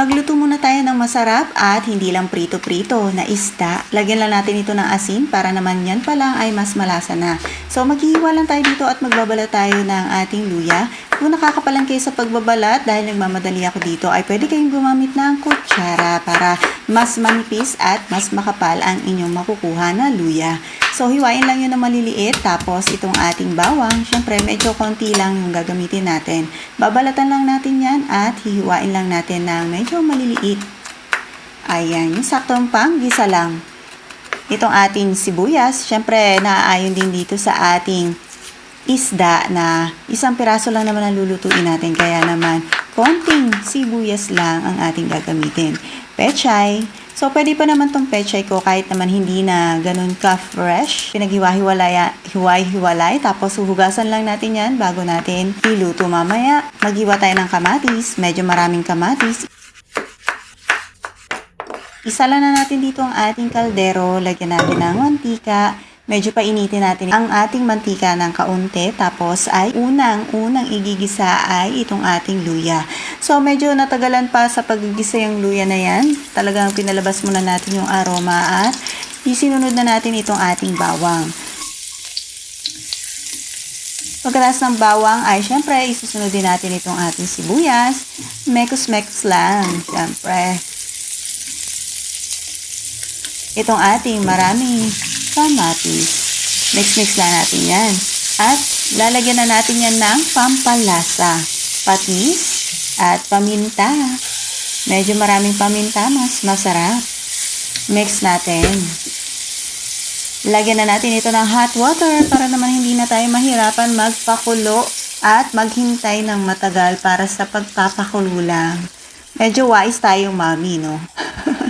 Magluto muna tayo ng masarap at hindi lang prito-prito na isda. Lagyan lang natin ito ng asin para naman yan pa lang ay mas malasa na. So maghihiwa lang tayo dito at magbabala tayo ng ating luya. Kung nakakapalan kayo sa pagbabalat dahil nagmamadali ako dito ay pwede kayong gumamit ng kutsara para mas manipis at mas makapal ang inyong makukuha na luya. So hiwain lang yun na maliliit tapos itong ating bawang, syempre medyo konti lang yung gagamitin natin. Babalatan lang natin yan at hihiwain lang natin ng medyo maliliit. Ayan, yung saktong pang gisa lang. Itong ating sibuyas, syempre naaayon din dito sa ating isda na isang piraso lang naman ang lulutuin natin. Kaya naman, konting sibuyas lang ang ating gagamitin. Pechay. So, pwede pa naman tong pechay ko kahit naman hindi na ganun ka-fresh. Pinaghiwa-hiwalay, tapos huhugasan lang natin yan bago natin iluto mamaya. Maghiwa tayo ng kamatis. Medyo maraming kamatis. Isa lang na natin dito ang ating kaldero. Lagyan natin ng mantika. Medyo painitin natin ang ating mantika ng kaunti. Tapos ay unang-unang igigisa ay itong ating luya. So medyo natagalan pa sa paggigisa yung luya na yan. Talagang pinalabas muna natin yung aroma at isinunod na natin itong ating bawang. Pagkatas ng bawang ay syempre isusunod din natin itong ating sibuyas. Mekos-mekos lang, syempre itong ating maraming kamatis. Mix-mix na natin yan. At lalagyan na natin yan ng pampalasa. Patis at paminta. Medyo maraming paminta, mas masarap. Mix natin. Lagyan na natin ito ng hot water para naman hindi na tayo mahirapan magpakulo at maghintay ng matagal para sa pagpapakulo lang. Medyo wise tayong mami, no?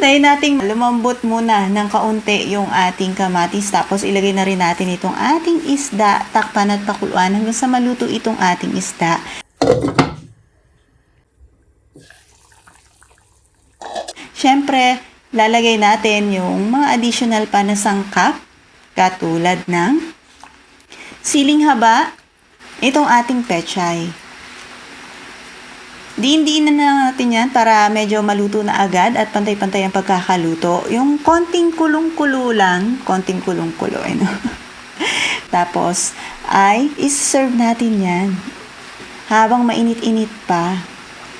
Hintayin nating lumambot muna ng kaunti yung ating kamatis. Tapos ilagay na rin natin itong ating isda. Takpan at pakuluan hanggang sa maluto itong ating isda. Siyempre, lalagay natin yung mga additional pa na sangkap. Katulad ng siling haba, itong ating pechay. Diin-diin na natin yan para medyo maluto na agad at pantay-pantay ang pagkakaluto. Yung konting kulong-kulo lang, konting kulong-kulo. Ano? Tapos, ay is-serve natin yan habang mainit-init pa.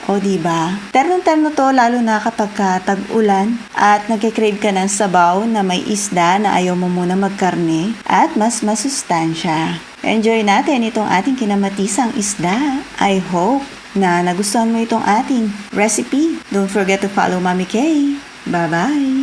O, di ba? Ternong-terno to lalo na kapag ka tag-ulan at nagkikrave ka ng sabaw na may isda na ayaw mo muna magkarne at mas masustansya. Enjoy natin itong ating kinamatisang isda. I hope na nagustuhan mo itong ating recipe. Don't forget to follow Mami Kay. Bye-bye!